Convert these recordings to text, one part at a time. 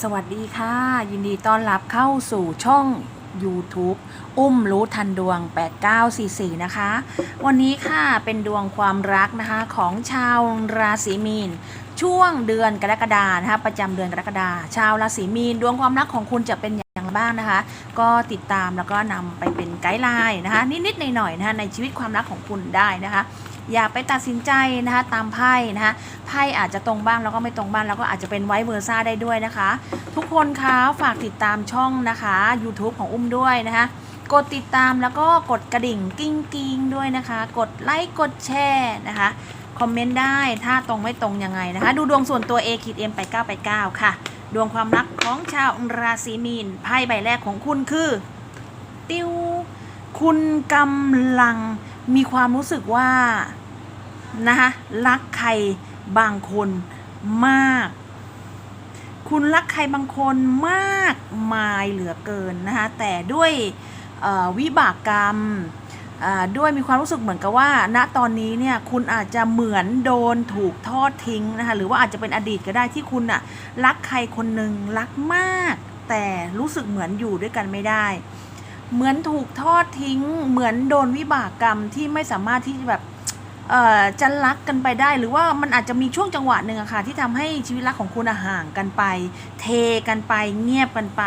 สวัสดีค่ะ ยินดีต้อนรับเข้าสู่ช่อง YouTube อุ้มรู้ทันดวง 8944 นะคะ วันนี้ค่ะเป็นดวงความรักนะคะของชาวราศีมีน ช่วงเดือนกรกฎานะคะประจำเดือนกรกฎาชาวราศีมีน ดวงความรักของคุณจะเป็นอย่างไรบ้างนะคะ ก็ติดตามแล้วก็นำไปเป็นไกด์ไลน์นะคะ นิดๆหน่อยๆนะคะในชีวิตความรักของคุณได้นะคะ อย่าไปตัดสินใจนะคะตามไพ่นะคะไพ่อาจจะตรงบ้างแล้วก็ไม่ตรงบ้างแล้วก็อาจจะเป็นไวเวอร์ซ่าได้ด้วยนะคะ ทุกคนคะฝากติดตามช่องนะคะ YouTube ของอุ้มด้วยนะคะกดติดตามแล้วก็กดกระดิ่งกิ้งกิ้งด้วยนะคะ กดไลค์กดแชร์นะคะคอมเมนต์ได้ถ้าตรงไม่ตรงยังไงนะคะ ดูดวงส่วนตัว A ขีด M ไป9ไป9ค่ะ ดวงความรักของชาวราศีมีนไพ่ใบแรกของคุณคือ ติวคุณกำลังมีความรู้สึกว่า นะคะรักใครบางคนมาก คุณรักใครบางคนมากมายเหลือเกินนะคะแต่ด้วยวิบากกรรมด้วยมีความรู้สึกเหมือนกับว่า ณตอนนี้เนี่ยคุณอาจจะเหมือนโดนถูกทอดทิ้งนะคะหรือว่าอาจจะเป็นอดีตก็ได้ที่คุณอะรักใครคนหนึ่งรักมาก แต่รู้สึกเหมือนอยู่ด้วยกันไม่ได้ เหมือนถูกทอดทิ้ง เหมือนโดนวิบากกรรมที่ไม่สามารถที่จะแบบ จะรักกันไปได้ หรือว่ามันอาจจะมีช่วงจังหวะหนึ่งอะค่ะ ที่ทำให้ชีวิตรักของคุณห่างกันไป เทกันไป เงียบกันไป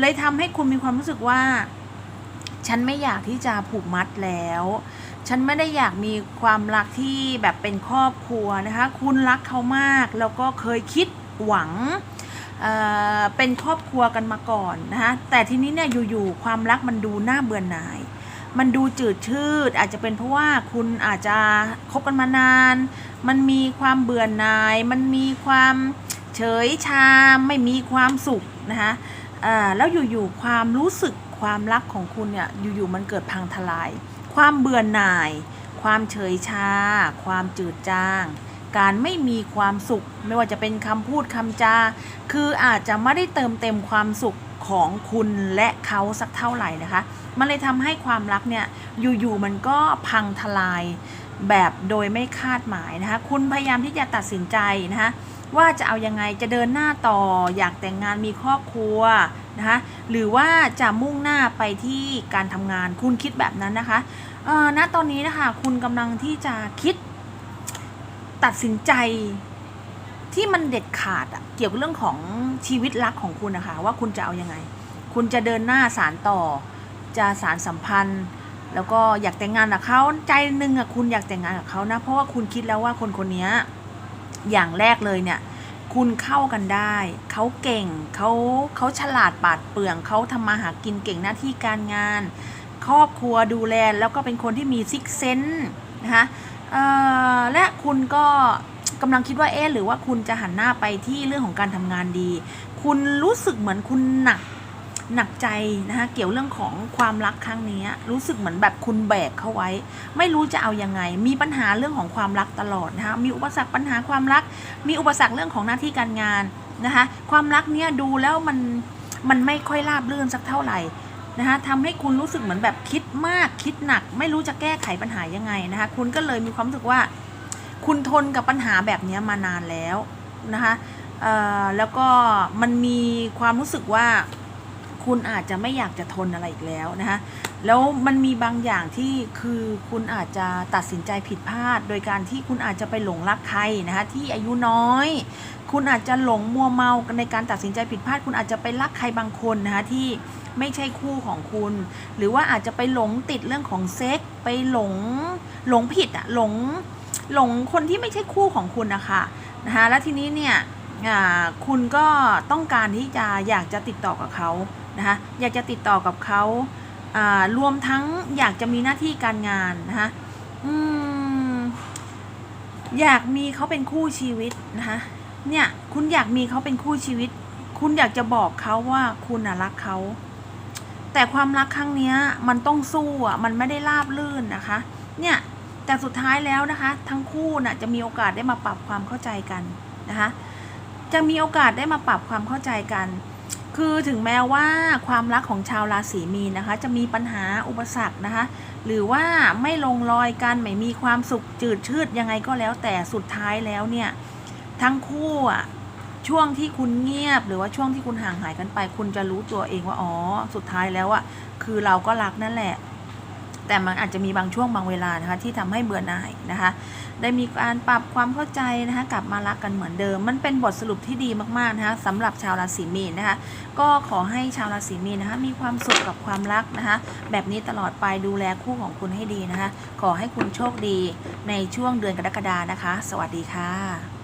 เลยทำให้คุณมีความรู้สึกว่า ฉันไม่อยากที่จะผูกมัดแล้ว ฉันไม่ได้อยากมีความรักที่แบบเป็นครอบครัวนะคะ คุณรักเขามากแล้วก็เคยคิดหวังเเป็นครอบครัวกันมาก่อนนะคะแต่ทีนี้เนี่ยอยู่ๆความรักมันดูน่าเบื่อหน่าย มันดูจืดชืด อาจจะเป็นเพราะว่าคุณอาจจะคบกันมานาน มันมีความเบื่อหน่าย มันมีความเฉยชาไม่มีความสุขนะคะอ่าแล้วอยู่ๆความรู้สึกความรักของคุณเนี่ยอยู่ๆมันเกิดพังทลาย ความเบื่อหน่าย ความเฉยชา ความจืดจาง การไม่มีความสุข ไม่ว่าจะเป็นคำพูดคำจา คืออาจจะไม่ได้เติมเต็มความสุข ของคุณและเขาสักเท่าไหร่นะคะ มันเลยทำให้ความรักเนี่ยอยู่ๆมันก็พังทลายแบบโดยไม่คาดหมายนะคะ คุณพยายามที่จะตัดสินใจนะคะว่าจะเอายังไงจะเดินหน้าต่ออยากแต่งงานมีครอบครัวนะคะหรือว่าจะมุ่งหน้าไปที่การทำงานคุณคิดแบบนั้นนะคะเอ่อณตอนนี้นะคะคุณกำลังที่จะคิดตัดสินใจ ที่มันเด็ดขาดอะเกี่ยวกับเรื่องของชีวิตรักของคุณนะคะ ว่าคุณจะเอายังไง คุณจะเดินหน้าสารต่อ จะสารสัมพันธ์ แล้วก็อยากแต่งงานกับเขาใจหนึ่งอะคุณอยากแต่งงานกับเขานะ เพราะว่าคุณคิดแล้วว่าคนคนนี้อย่างแรกเลยเนี่ยคุณเข้ากันได้ เขาเก่ง เขาเขาฉลาดปาดเปรื่องเขาทำมาหากินเก่งหน้าที่การงาน ครอบครัวดูแลแล้วก็เป็นคนที่มีซิกเซนนะคะและคุณก็ กำลังคิดว่าเอ๊หรือว่าคุณจะหันหน้าไปที่เรื่องของการทำงานดี คุณรู้สึกเหมือนคุณหนักหนักใจนะคะเกี่ยวเรื่องของความรักครั้งนี้ รู้สึกเหมือนแบบคุณแบกเข้าไว้ ไม่รู้จะเอายังไง มีปัญหาเรื่องของความรักตลอดนะคะมีอุปสรรคปัญหาความรัก มีอุปสรรคเรื่องของหน้าที่การงานนะคะความรักเนี้ยดูแล้วมันมันไม่ค่อยราบรื่นสักเท่าไหร่นะคะทำให้คุณรู้สึกเหมือนแบบคิดมากคิดหนัก ไม่รู้จะแก้ไขปัญหายังไงนะคะคุณก็เลยมีความรู้สึกว่า คุณทนกับปัญหาแบบนี้มานานแล้วนะคะแล้วก็มันมีความรู้สึกว่าคุณอาจจะไม่อยากจะทนอะไรอีกแล้วนะคะแล้วมันมีบางอย่างที่คือคุณอาจจะตัดสินใจผิดพลาด โดยการที่คุณอาจจะไปหลงรักใครนะคะที่อายุน้อย คุณอาจจะหลงมัวเมาในการตัดสินใจผิดพลาด คุณอาจจะไปรักใครบางคนนะคะที่ไม่ใช่คู่ของคุณ หรือว่าอาจจะไปหลงติดเรื่องของเซ็ก ไปหลงหลงผิดอะหลง หลงคนที่ไม่ใช่คู่ของคุณนะคะนะคะแล้วทีนี้เนี่ยคุณก็ต้องการที่จะอยากจะติดต่อกับเขานะคะอยากจะติดต่อกับเขาารวมทั้งอยากจะมีหน้าที่การงานนะคะออยากมีเขาเป็นคู่ชีวิตนะคะเนี่ยคุณอยากมีเขาเป็นคู่ชีวิต คุณอยากจะบอกเขาว่าคุณน่ะรักเขาแต่ความรักครั้งนี้มันต้องสู้อะมันไม่ได้ราบลื่นนะคะ เนี่ย แต่สุดท้ายแล้วนะคะ ทั้งคู่น่ะจะมีโอกาสได้มาปรับความเข้าใจกันนะคะ จะมีโอกาสได้มาปรับความเข้าใจกัน คือถึงแม้ว่าความรักของชาวราศีมีนนะคะ จะมีปัญหาอุปสรรคนะคะ หรือว่าไม่ลงรอยกัน ไม่มีความสุขจืดชืดยังไงก็แล้ว แต่สุดท้ายแล้วเนี่ยทั้งคู่อะช่วงที่คุณเงียบหรือว่าช่วงที่คุณห่างหายกันไป คุณจะรู้ตัวเองว่าอ๋อสุดท้ายแล้วอะคือเราก็รักนั่นแหละ แต่มันอาจจะมีบางช่วงบางเวลานะคะที่ทำให้เบื่อหน่ายนะคะ ได้มีการปรับความเข้าใจนะคะกลับมารักกันเหมือนเดิม มันเป็นบทสรุปที่ดีมากๆนะคะสำหรับชาวราศีมีนนะคะ ก็ขอให้ชาวราศีมีนนะคะมีความสุขกับความรักนะคะแบบนี้ตลอดไปดูแลคู่ของคุณให้ดีนะคะ ขอให้คุณโชคดีในช่วงเดือนกรกฎานะคะ สวัสดีค่ะ